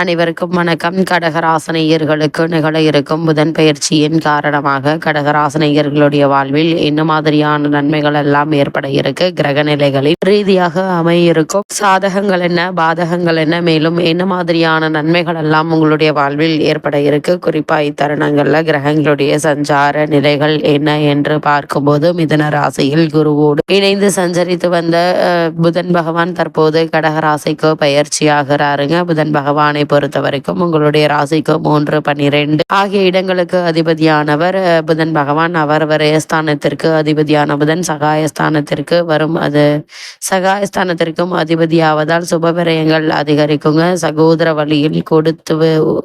அனைவருக்கும் வணக்கம். கடகராசனையர்களுக்கு நிகழ இருக்கும் புதன் பயிற்சியின் காரணமாக கடகராசனையர்களுடைய வாழ்வில் என்ன மாதிரியான நன்மைகள் எல்லாம் ஏற்பட இருக்கு? கிரக நிலைகளில் ரீதியாக அமையிருக்கும் சாதகங்கள் என்ன? பாதகங்கள் என்ன? மேலும் என்ன மாதிரியான நன்மைகள் எல்லாம் உங்களுடைய வாழ்வில் ஏற்பட இருக்கு? குறிப்பா இத்தருணங்கள்ல கிரகங்களுடைய சஞ்சார நிலைகள் என்ன என்று பார்க்கும்போது மிதன ராசியில் குருவோடு இணைந்து சஞ்சரித்து வந்த புதன் பகவான் தற்போது கடகராசிக்கு பயிற்சியாகிறாருங்க புதன் பகவானை பொறுத்த வரைக்கும் உங்களுடைய ராசிக்கு மூன்று பன்னிரெண்டு ஆகிய இடங்களுக்கு அதிபதியானவர் புதன் பகவான். அவர் ஸ்தானத்திற்கு அதிபதியான புதன் சகாயஸ்தானத்திற்கு வரும். அது சகாயஸ்தானத்திற்கும் அதிபதியாவதால் சுபவிரயங்கள் அதிகரிக்குங்க. சகோதர வழியில் கொடுத்து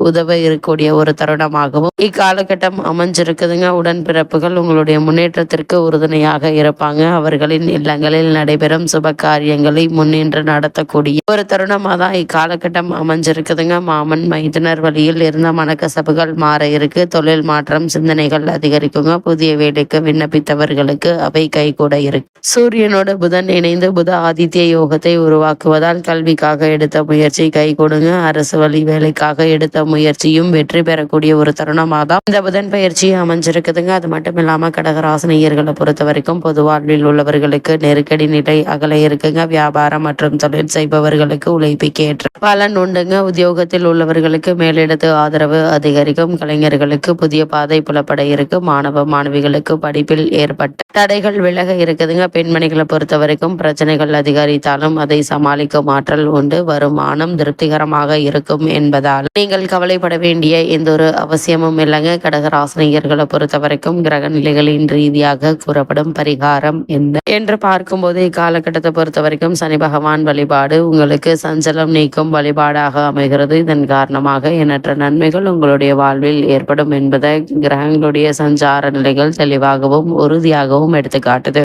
உதவ இருக்கக்கூடிய ஒரு தருணமாகவும் இக்காலகட்டம் அமைஞ்சிருக்குதுங்க. உடன்பிறப்புகள் உங்களுடைய முன்னேற்றத்திற்கு உறுதுணையாக இருப்பாங்க. அவர்களின் இல்லங்களில் நடைபெறும் சுப காரியங்களை முன்னின்று நடத்தக்கூடிய ஒரு தருணமாக தான் இக்காலகட்டம் அமைஞ்சிருக்குதுங்க. பாருங்க மாமன் மைத்துனர் வழியில் இருந்த மனக்கசப்புகள் மாற இருக்கு. தொழில் மாற்றம் சிந்தனைகள் அதிகரிக்குங்க. புதிய வேலைக்கு விண்ணப்பித்தவர்களுக்கு அவை கை கூட இருக்கு. சூரியனோட புதன் இணைந்து புத ஆதித்ய யோகத்தை உருவாக்குவதால் கல்விக்காக எடுத்த முயற்சி கை கொடுங்க. அரசு வழி வேலைக்காக எடுத்த முயற்சியும் வெற்றி பெறக்கூடிய ஒரு தருணமாக தான் இந்த புதன் பயிற்சி அமைஞ்சிருக்குதுங்க. அது மட்டும் இல்லாம கடகராசனியர்களை பொறுத்த வரைக்கும் பொது வாழ்வில் உள்ளவர்களுக்கு நெருக்கடி நிலை அகல இருக்குங்க. வியாபாரம் மற்றும் தொழில் செய்பவர்களுக்கு உழைப்புக்கு ஏற்ற பலன் உண்டுங்க உத்தியோகத்தில் உள்ளவர்களுக்கு மேலிடத்து ஆதரவு அதிகரிக்கும். கலைஞர்களுக்கு புதிய பாதை புலப்பட இருக்கு மாணவ மாணவிகளுக்கு படிப்பில் ஏற்பட்ட தடைகள் விலக இருக்குதுங்க. பெண்மணிகளை பொறுத்த வரைக்கும் பிரச்சனைகள் அதிகரித்தாலும் அதை சமாளிக்கும் ஆற்றல் உண்டு. வருமானம் திருப்திகரமாக இருக்கும் என்பதால் நீங்கள் கவலைப்பட வேண்டிய எந்த ஒரு அவசியமும் இல்லைங்க. கடகராசினியர்களை பொறுத்த வரைக்கும் கிரக நிலைகளின் ரீதியாக கூறப்படும் பரிகாரம் என்ன? என்று பார்க்கும்போது இக்காலகட்டத்தை பொறுத்த வரைக்கும் சனி பகவான் வழிபாடு உங்களுக்கு சஞ்சலம் நீக்கும் வழிபாடாக அமைகிறது. இதன் காரணமாக எண்ணற்ற நன்மைகள் உங்களுடைய வாழ்வில் ஏற்படும் என்பதை கிரகங்களுடைய சஞ்சார நிலைகள் தெளிவாகவும் உறுதியாகவும் எடுத்துக்காட்டுது.